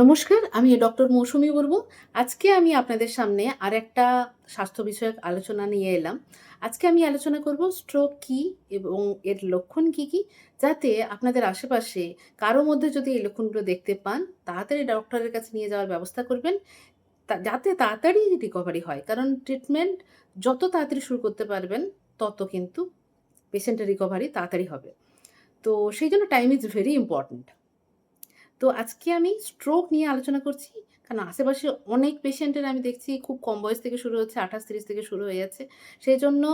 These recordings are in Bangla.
নমস্কার, আমি ডক্টর মৌসুমী বলব। আজকে আমি আপনাদের সামনে আর একটা স্বাস্থ্য বিষয়ক আলোচনা নিয়ে এলাম। আজকে আমি আলোচনা করব স্ট্রোক কি এবং এর লক্ষণ কি কি, যাতে আপনাদের আশেপাশে কারও মধ্যে যদি এই লক্ষণগুলো দেখতে পান, তাড়াতাড়ি ডক্টরের কাছে নিয়ে যাওয়ার ব্যবস্থা করবেন। যাতে তাড়াতাড়ি রিকভারি হয়। কারণ ট্রিটমেন্ট যত তাড়াতাড়ি শুরু করতে পারবেন, তত কিন্তু পেশেন্টের রিকভারি তাড়াতাড়ি হবে। তো সেই জন্য টাইম ইজ ভেরি ইম্পর্ট্যান্ট তো আজকে আমি স্ট্রোক নিয়ে আলোচনা করছি, কারণ আশেপাশে অনেক পেশেন্টের আমি দেখছি খুব কম বয়স থেকে শুরু হচ্ছে, আঠাশ তিরিশ থেকে শুরু হয়ে যাচ্ছে। সেই জন্য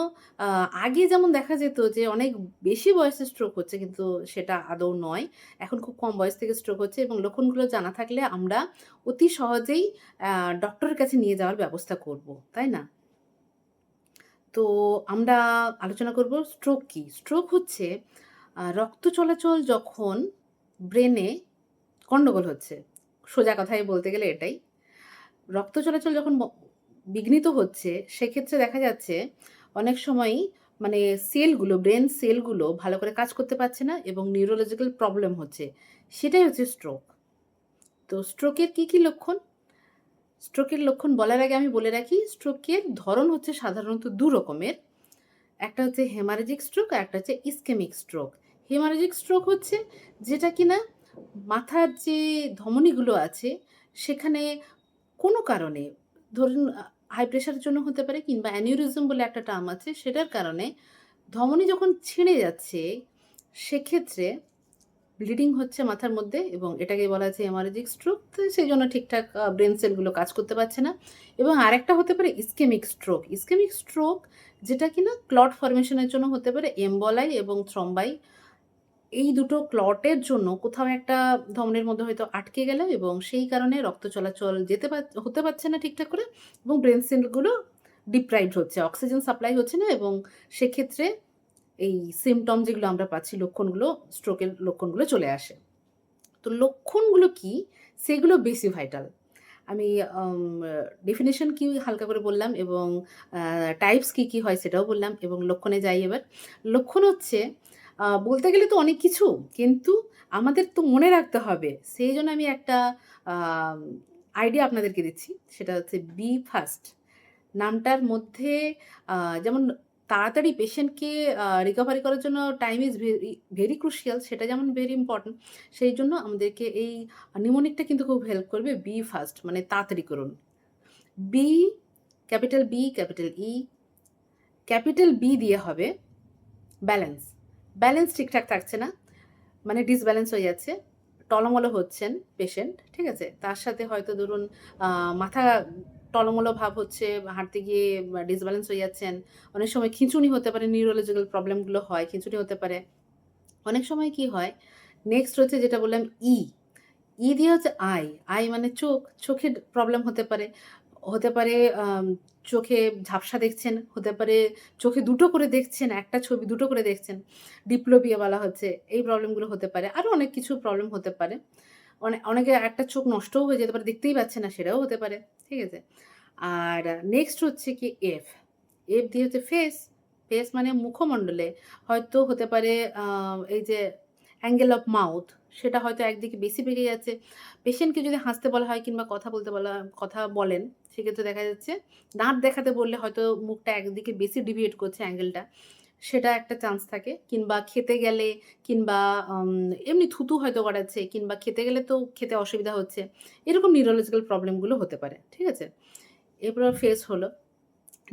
আগে যেমন দেখা যেত যে অনেক বেশি বয়সে স্ট্রোক হচ্ছে, কিন্তু সেটা আদৌ নয়। এখন খুব কম বয়স থেকে স্ট্রোক হচ্ছে এবং লক্ষণগুলো জানা থাকলে আমরা অতি সহজেই ডক্টরের কাছে নিয়ে যাওয়ার ব্যবস্থা করব, তাই না? তো আমরা আলোচনা করব স্ট্রোক কি? স্ট্রোক হচ্ছে রক্ত চলাচল যখন ব্রেনে গন্ডগোল হচ্ছে। সোজা কথায় বলতে গেলে এটাই। রক্ত চলাচল যখন বিঘ্নিত হচ্ছে, সেক্ষেত্রে দেখা যাচ্ছে অনেক সময়ই মানে সেলগুলো, ব্রেন সেলগুলো ভালো করে কাজ করতে পারছে না এবং নিউরোলজিক্যাল প্রবলেম হচ্ছে। সেটাই হচ্ছে স্ট্রোক। তো স্ট্রোকের কি কি লক্ষণ? স্ট্রোকের লক্ষণ বলার আগে আমি বলে রাখি, স্ট্রোকের ধরন হচ্ছে সাধারণত দু রকমের। একটা হচ্ছে হেমারেজিক স্ট্রোক আর একটা হচ্ছে ইসকেমিক স্ট্রোক। হেমারেজিক স্ট্রোক হচ্ছে যেটা কিনা মাথার যে ধমনীগুলো আছে, সেখানে কোনো কারণে, ধরুন হাই প্রেশারের জন্য হতে পারে কিংবা অ্যানিউরিজম বলে একটা টার্ম আছে, সেটার কারণে ধমনী যখন ছিঁড়ে যাচ্ছে, সেক্ষেত্রে ব্লিডিং হচ্ছে মাথার মধ্যে এবং এটাকে বলা হচ্ছে হেমারেজিক স্ট্রোক তো সেই জন্য ঠিকঠাক ব্রেন সেলগুলো কাজ করতে পারছে না। এবং আরেকটা হতে পারে ইসকেমিক স্ট্রোক ইসকেমিক স্ট্রোক যেটা কিনা ক্লট ফরমেশনের জন্য হতে পারে এমবলাই এবং থ্রম্বাই এই দুটো ক্লটের জন্য কোথাও একটা ধমনের মধ্যে হয়তো আটকে গেল এবং সেই কারণে রক্ত চলাচল যেতে হতে পারছে না ঠিকঠাক করে এবং ব্রেন সেলগুলো ডিপ্রাইভড হচ্ছে অক্সিজেন সাপ্লাই হচ্ছে না এবং সেক্ষেত্রে এই সিমটম যেগুলো আমরা পাচ্ছি লক্ষণগুলো স্ট্রোকের লক্ষণগুলো চলে আসে। তো লক্ষণগুলো কি? সেগুলো বেশি ভাইটাল আমি ডেফিনেশন কি হালকা করে বললাম এবং টাইপস কি কি হয় সেটাও বললাম এবং লক্ষণে যাই এবার। লক্ষণ হচ্ছে বলতে গেলে তো অনেক কিছু, কিন্তু আমাদের তো মনে রাখতে হবে। সেই জন্য আমি একটা আইডিয়া আপনাদেরকে দিচ্ছি। সেটা হচ্ছে বি ফার্স্ট নামটার মধ্যে যেমন তাড়াতাড়ি পেশেন্টকে রিকভারি করার জন্য time is very very crucial সেটা যেমন ভেরি ইম্পর্ট্যান্ট সেই জন্য আমাদেরকে এই নিমোনিকটা কিন্তু খুব হেল্প করবে বি ফার্স্ট মানে তাড়াতাড়ি করুন। B capital B capital E capital B দিয়ে হবে ব্যালেন্স ব্যালেন্স ঠিকঠাক থাকছে না মানে ডিসব্যালেন্স হয়ে যাচ্ছে টলমলো হচ্ছেন পেশেন্ট ঠিক আছে? তার সাথে হয়তো ধরুন মাথা টলমলো ভাব হচ্ছে, হাঁটতে গিয়ে ডিসব্যালেন্স হয়ে যাচ্ছেন, অনেক সময় খিঁচুনি হতে পারে নিউরোলজিক্যাল প্রবলেমগুলো হয়, খিঁচুনি হতে পারে। অনেক সময় কি হয় নেক্সট হচ্ছে যেটা বললাম ই ই দিয়ে হচ্ছে আই আই মানে চোখ চোখের প্রবলেম হতে পারে হতে পারে চোখে ঝাপসা দেখছেন, হতে পারে চোখে দুটো করে দেখছেন, একটা ছবি দুটো করে দেখছেন, ডিপ্লোপিয়া বলা হচ্ছে, এই প্রবলেমগুলো হতে পারে। আরও অনেক কিছু প্রবলেম হতে পারে। অনেক অনেকে একটা চোখ নষ্টও হয়ে যেতে পারে, দেখতেই পাচ্ছে না, সেটাও হতে পারে, ঠিক আছে? আর নেক্সট হচ্ছে কি এফ এফ দিয়ে হচ্ছে ফেস ফেস মানে মুখমণ্ডলে, হয়তো হতে পারে এই যে অ্যাঙ্গেল অফ মাউথ সেটা হয়তো একদিকে বেশি পেকে যাচ্ছে। পেশেন্টকে যদি হাসতে বলা হয় কিংবা কথা বলতে বলা, কথা বলেন, সেক্ষেত্রে দেখা যাচ্ছে দাঁত দেখাতে বললে হয়তো মুখটা একদিকে বেশি ডিভিয়েট করছে অ্যাঙ্গেলটা সেটা একটা চান্স থাকে। কিংবা খেতে গেলে কিংবা এমনি থুতু হয়তো করাচ্ছে কিংবা খেতে গেলে তো খেতে অসুবিধা হচ্ছে। এরকম নিউরোলজিক্যাল প্রবলেমগুলো হতে পারে, ঠিক আছে? এরপর ফেস হলো।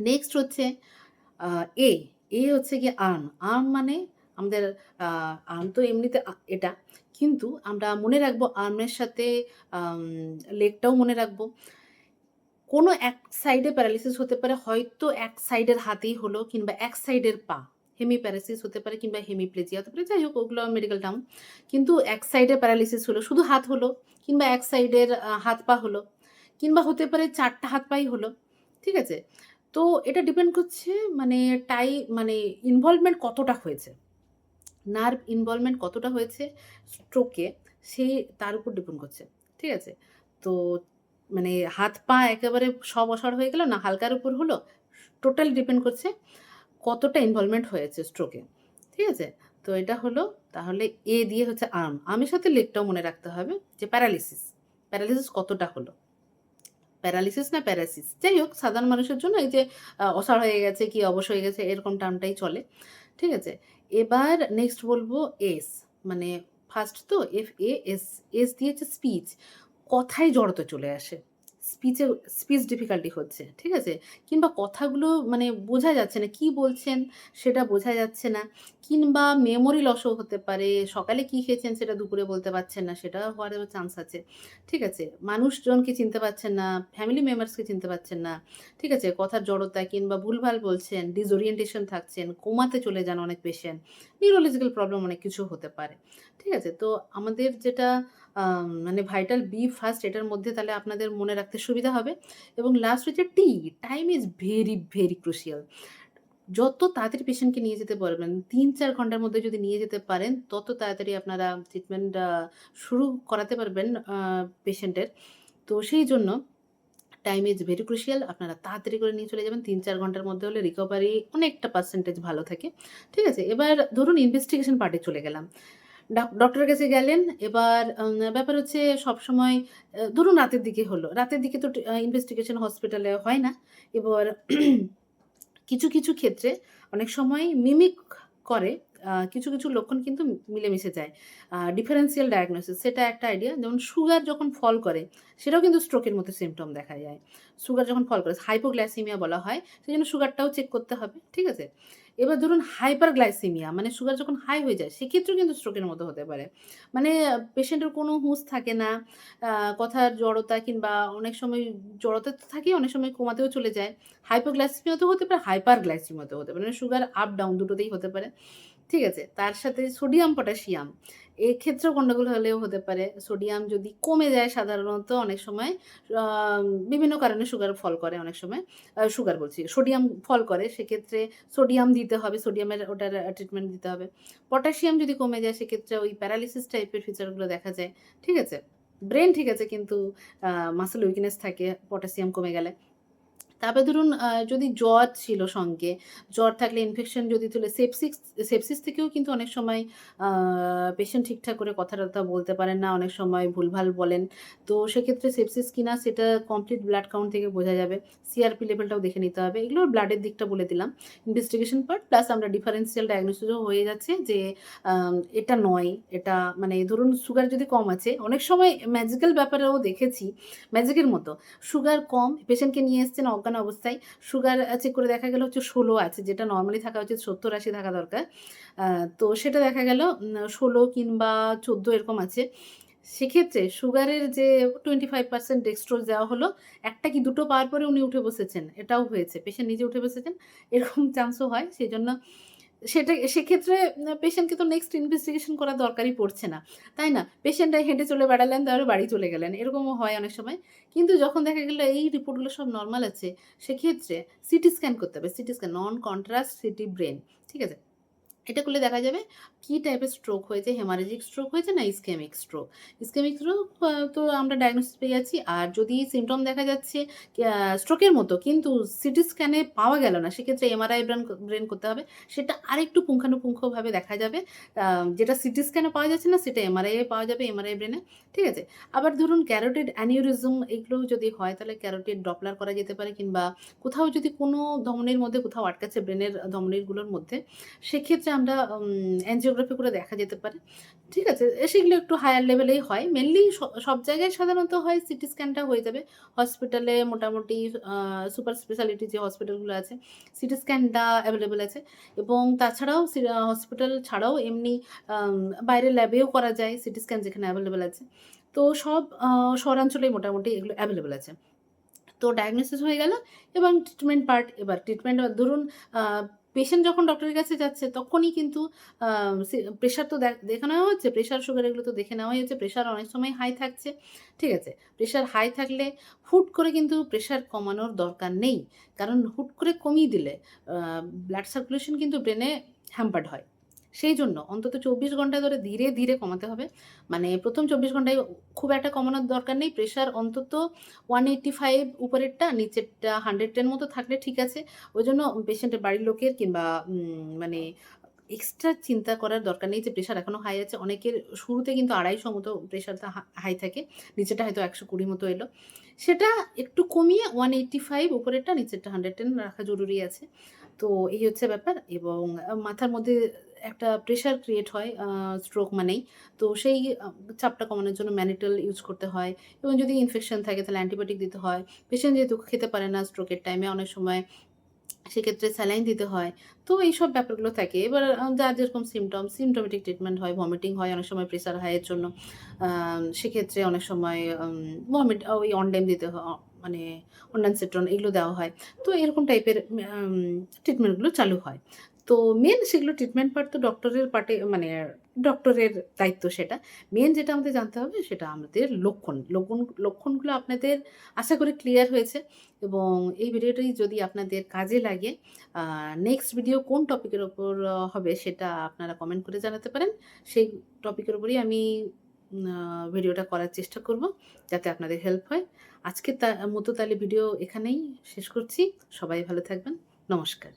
নেক্সট হচ্ছে এ এ হচ্ছে কি আর্ম আর্ম মানে আমাদের আর্ম তো এমনিতে এটা। কিন্তু আমরা মনে রাখব আর্মের সাথে লেগটাও মনে রাখব। কোনো এক সাইডে প্যারালিসিস হতে পারে, হয়তো এক সাইডের হাতেই হলো কিংবা এক সাইডের পা। হেমি প্যারালিসিস হতে পারে কিংবা হেমিপ্লেজিয়া হতে পারে, যাই হোক, ওগুলো মেডিকেল টার্ম কিন্তু এক সাইডে প্যারালিসিস হলো, শুধু হাত হলো কিংবা এক সাইডের হাত পা হলো কিংবা হতে পারে চারটা হাত পাই হলো, ঠিক আছে? তো এটা ডিপেন্ড করছে মানে টাই মানে ইনভলভমেন্ট কতটা হয়েছে। নার্ভ ইনভলভমেন্ট কতটা হয়েছে স্ট্রোকে সেই তার উপর ডিপেন্ড করছে, ঠিক আছে? তো মানে হাত পা একেবারে সব অসাড় হয়ে গেল না, হালকার উপর হলো টোটাল ডিপেন্ড করছে কতটা ইনভলভমেন্ট হয়েছে স্ট্রোকে ঠিক আছে? তো এটা হলো তাহলে এ দিয়ে হচ্ছে আর্ম আর্মের সাথে লেগটাও মনে রাখতে হবে যে প্যারালিসিস প্যারালিসিস কতটা হলো? প্যারালিসিস না প্যারাসিস যাই হোক, সাধারণ মানুষের জন্য এই যে অসাড় হয়ে গেছে কি অবশ হয়ে গেছে, এরকম টার্মটাই চলে, ঠিক আছে? এবার নেক্সট বলব এস মানে ফার্স্ট তো এফ এ এস এস দিয়েছে স্পিচ কথায় জড়তা চলে আসে। স্পিচে স্পিচ ডিফিকাল্টি হচ্ছে, ঠিক আছে? কিংবা কথাগুলো মানে বোঝা যাচ্ছে না, কি বলছেন সেটা বোঝা যাচ্ছে না, কিংবা মেমোরি লসও হতে পারে, সকালে কি খেয়েছেন সেটা দুপুরে বলতে পারছেন না, সেটা হওয়ার চান্স আছে, ঠিক আছে? মানুষজনকে চিনতে পারছেন না ফ্যামিলি মেম্বার্সকে চিনতে পারছেন না, ঠিক আছে? কথার জড়তা কিংবা ভুলভাল বলছেন ডিসওরিয়েন্টেশন থাকছেন, কোমাতে চলে যান অনেক পেশেন্ট নিউরোলজিক্যাল প্রবলেম অনেক কিছু হতে পারে, ঠিক আছে? তো আমাদের যেটা মানে ভাইটাল বি ফার্স্ট এটার মধ্যে তাহলে আপনাদের মনে রাখতে সুবিধা হবে। এবং লাস্ট হচ্ছে T time is very very crucial যত তাড়াতাড়ি পেশেন্টকে নিয়ে যেতে পারবেন তিন, চার ঘণ্টার মধ্যে যদি নিয়ে যেতে পারেন, তত তাড়াতাড়ি আপনারা ট্রিটমেন্ট শুরু করাতে পারবেন পেশেন্টের তো সেই জন্য টাইম ইজ ভেরি ক্রুশিয়াল আপনারা তাড়াতাড়ি করে নিয়ে চলে যাবেন। তিন, চার ঘণ্টার মধ্যে হলে রিকভারি অনেকটা পার্সেন্টেজ ভালো থাকে। ঠিক আছে? এবার ধরুন ইনভেস্টিগেশন পার্টে চলে গেলাম। ডক্টরের কাছে গেলেন। এবার ব্যাপার হচ্ছে সবসময় সময় ধরুন রাতের দিকে হলো। রাতের দিকে তো ইনভেস্টিগেশন হসপিটালে হয় না। এবার, কিছু কিছু ক্ষেত্রে অনেক সময় মিমিক করে। কিছু কিছু লক্ষণ কিন্তু মিলেমিশে যায়। ডিফারেন্সিয়াল ডায়াগনোসিস সেটা একটা আইডিয়া যেমন সুগার যখন ফল করে, সেটাও কিন্তু স্ট্রোকের মতো সিমটম দেখা যায়। সুগার যখন ফল করে হাইপোগ্লাইসিমিয়া বলা হয় সেই জন্য সুগারটাও চেক করতে হবে, ঠিক আছে? এবার ধরুন হাইপার গ্লাইসিমিয়া মানে সুগার যখন হাই হয়ে যায়, সেক্ষেত্রেও কিন্তু স্ট্রোকের মতো হতে পারে। মানে পেশেন্টের কোনো হুঁশ থাকে না কথার জড়তা কিংবা অনেক সময় জড়তা তো থাকে অনেক সময় কমাতেও চলে যায়। হাইপোগ্লাইসিমিয়াতেও হতে পারে হাইপার গ্লাইসিমিয়াতেও হতে পারে মানে সুগার আপ ডাউন দুটোতেই হতে পারে। ঠিক আছে, তার সাথে সোডিয়াম পটাশিয়াম এক্ষেত্রেও গণ্ডগোল হলেও হতে পারে। সোডিয়াম যদি কমে যায় সাধারণত অনেক সময় বিভিন্ন কারণে সুগার ফল করে অনেক সময়। সুগার বলছি সোডিয়াম ফল করে, সেক্ষেত্রে সোডিয়াম দিতে হবে সোডিয়ামের ওটার ট্রিটমেন্ট দিতে হবে। পটাশিয়াম যদি কমে যায়, সেক্ষেত্রে ওই প্যারালিসিস টাইপের ফিচারগুলো দেখা যায়। ঠিক আছে? ব্রেন ঠিক আছে, কিন্তু মাসেল উইকনেস থাকে পটাশিয়াম কমে গেলে। তারপরে ধরুন যদি জ্বর ছিল সঙ্গে, জ্বর থাকলে ইনফেকশন যদি তুলে সেপসিস সেপসিস থেকেও কিন্তু অনেক সময় পেশেন্ট ঠিকঠাক করে কথা টথা বলতে পারেন না, অনেক সময় ভুলভাল বলেন। তো সেক্ষেত্রে সেপসিস কিনা সেটা কমপ্লিট ব্লাড কাউন্ট থেকে বোঝা যাবে। সিআরপি লেভেলটাও দেখে নিতে হবে। এগুলো ব্লাডের দিকটা বলে দিলাম। ইনভেস্টিগেশন পার্ট প্লাস আমরা ডিফারেন্সিয়াল ডায়াগনোসিসও হয়ে যাচ্ছে যে এটা নয়, এটা মানে ধরুন সুগার যদি কম আছে, অনেক সময় ম্যাজিক্যাল ব্যাপারেও দেখেছি ম্যাজিকের মতো। সুগার কম পেশেন্টকে নিয়ে এসছেন, অজ্ঞান অবস্থায় সুগার চেক করে দেখা গেল হচ্ছে ষোলো আছে, যেটা নর্মালি থাকা উচিত সত্তর আশি থাকা দরকার। তো সেটা দেখা গেল ষোলো কিংবা চোদ্দ এরকম আছে। সেক্ষেত্রে সুগারের যে টোয়েন্টি ফাইভ পার্সেন্ট ডেক্সট্রোজ দেওয়া হলো, একটা কি দুটো পাওয়ার পরে উনি উঠে বসেছেন, এটাও হয়েছে, পেশেন্ট নিজে উঠে বসেছেন, এরকম চান্সও হয় সেই জন্য সেটা, সেক্ষেত্রে পেশেন্টকে তো নেক্সট ইনভেস্টিগেশন করা দরকারই পড়ছে না, তাই না? পেশেন্টটা হেঁটে চলে বেড়ালেন, তারপরে বাড়ি চলে গেলেন, এরকমও হয় অনেক সময়। কিন্তু যখন দেখা গেলো এই রিপোর্টগুলো সব নর্মাল আছে, সেক্ষেত্রে সিটি স্ক্যান করতে হবে CT scan non contrast CT brain ঠিক আছে? এটা করলে দেখা যাবে কি টাইপের স্ট্রোক হয়েছে? হেমারেজিক স্ট্রোক হয়েছে না ইসকেমিক স্ট্রোক ইসকেমিক স্ট্রোক তো আমরা ডায়াগনোসিস পেয়ে যাচ্ছি। আর যদি সিমটম দেখা যাচ্ছে স্ট্রোকের মতো, কিন্তু সিটি স্ক্যানে পাওয়া গেল না, সেক্ষেত্রে এমআরআই ব্রেন ব্রেন করতে হবে। সেটা আরেকটু পুঙ্খানুপুঙ্খভাবে দেখা যাবে যেটা সিটি স্ক্যানে পাওয়া যাচ্ছে না, সেটা এমআরআই পাওয়া যাবে এমআরআই ব্রেনে ঠিক আছে? আবার ধরুন ক্যারোটেড অ্যানিউরিজম এগুলো যদি হয়, তাহলে ক্যারোটেড ডপলার করা যেতে পারে, কিংবা কোথাও যদি কোনো ধমনির মধ্যে, কোথাও আটকাচ্ছে ব্রেনের ধমনিরগুলোর মধ্যে, সেক্ষেত্রে আমরা অ্যানজিওগ্রাফি করে দেখা যেতে পারে। ঠিক আছে? সেগুলো একটু হায়ার লেভেলেই হয়। মেনলি সব জায়গায় সাধারণত হয় সিটি স্ক্যানটা হয়ে যাবে। হসপিটালে মোটামুটি সুপার স্পেশালিটি যে হসপিটালগুলো আছে সিটি স্ক্যানটা অ্যাভেলেবেল আছে। এবং তাছাড়াও হসপিটাল ছাড়াও এমনি বাইরের ল্যাবেও করা যায় সিটি স্ক্যান যেখানে অ্যাভেলেবেল আছে। তো সব শহরাঞ্চলেই মোটামুটি এগুলো অ্যাভেলেবেল আছে। তো ডায়াগনোসিস হয়ে গেল এবং ট্রিটমেন্ট পার্ট এবার ট্রিটমেন্ট ধরুন পেশেন্ট যখন ডক্টরের কাছে যাচ্ছে, তখনই কিন্তু প্রেশার তো দেখ- নেওয়া হচ্ছে প্রেশার সুগার এগুলো তো দেখে নেওয়াই হচ্ছে প্রেশার অনেক সময় হাই থাকছে, ঠিক আছে? প্রেশার হাই থাকলে হুট করে কিন্তু প্রেশার কমানোর দরকার নেই। কারণ হুট করে কমিয়ে দিলে ব্লাড সার্কুলেশন কিন্তু ব্রেনে হ্যাম্পার্ড হয়। সেই জন্য অন্তত চব্বিশ ঘণ্টা ধরে ধীরে ধীরে কমাতে হবে। মানে প্রথম চব্বিশ ঘন্টায় খুব একটা কমানোর দরকার নেই। প্রেশার অন্তত ওয়ান এইট্টি ফাইভ উপরেরটা, নিচেরটা হান্ড্রেড টেন মতো থাকলে ঠিক আছে। ওই জন্য পেশেন্টের বাড়ির লোকের কিংবা মানে এক্সট্রা চিন্তা করার দরকার নেই যে প্রেশার এখনও হাই আছে। অনেকের শুরুতে কিন্তু আড়াইশো মতো প্রেশারটা হাই থাকে। নিচেটা হয়তো একশো কুড়ি মতো এলো। সেটা একটু কমিয়ে ওয়ান এইট্টি ফাইভ উপরেরটা, নিচেরটা হান্ড্রেড টেন রাখা জরুরি আছে। তো এই হচ্ছে ব্যাপার এবং মাথার মধ্যে একটা প্রেশার ক্রিয়েট হয় স্ট্রোক মানেই। তো সেই চাপটা কমানোর জন্য ম্যানিটাল ইউজ করতে হয় এবং যদি ইনফেকশন থাকে তাহলে অ্যান্টিবায়োটিক দিতে হয়। পেশেন্ট যেহেতু খেতে পারে না স্ট্রোকের টাইমে অনেক সময় সেক্ষেত্রে স্যালাইন দিতে হয়। তো এইসব ব্যাপারগুলো থাকে। এবার যার যেরকম সিমটম সিমটোমেটিক ট্রিটমেন্ট হয় ভমিটিং হয়, অনেক সময় প্রেশার হাইয়ের জন্য। সেক্ষেত্রে অনেক সময় ভমিট ওই অনডেম দিতে হয় মানে অন্যান্য অন্ডানসেট্রন এগুলো দেওয়া হয়। তো এরকম টাইপের ট্রিটমেন্টগুলো চালু হয়। তো মেন সেগুলো ট্রিটমেন্ট পার্ট তো ডক্টরের পার্টে মানে ডক্টরের দায়িত্ব সেটা। মেন যেটা আমাদের জানতে হবে সেটা আমাদের লক্ষণ। লক্ষণ, লক্ষণগুলো আপনাদের আশা করি ক্লিয়ার হয়েছে এবং এই ভিডিওটি যদি আপনাদের কাজে লাগে নেক্সট ভিডিও কোন টপিকের ওপর হবে সেটা আপনারা কমেন্ট করে জানাতে পারেন। সেই টপিকের উপরই আমি ভিডিওটা করার চেষ্টা করব যাতে আপনাদের হেল্প হয়। আজকে তা, মতো তাহলে ভিডিও এখানেই শেষ করছি। সবাই ভালো থাকবেন। নমস্কার।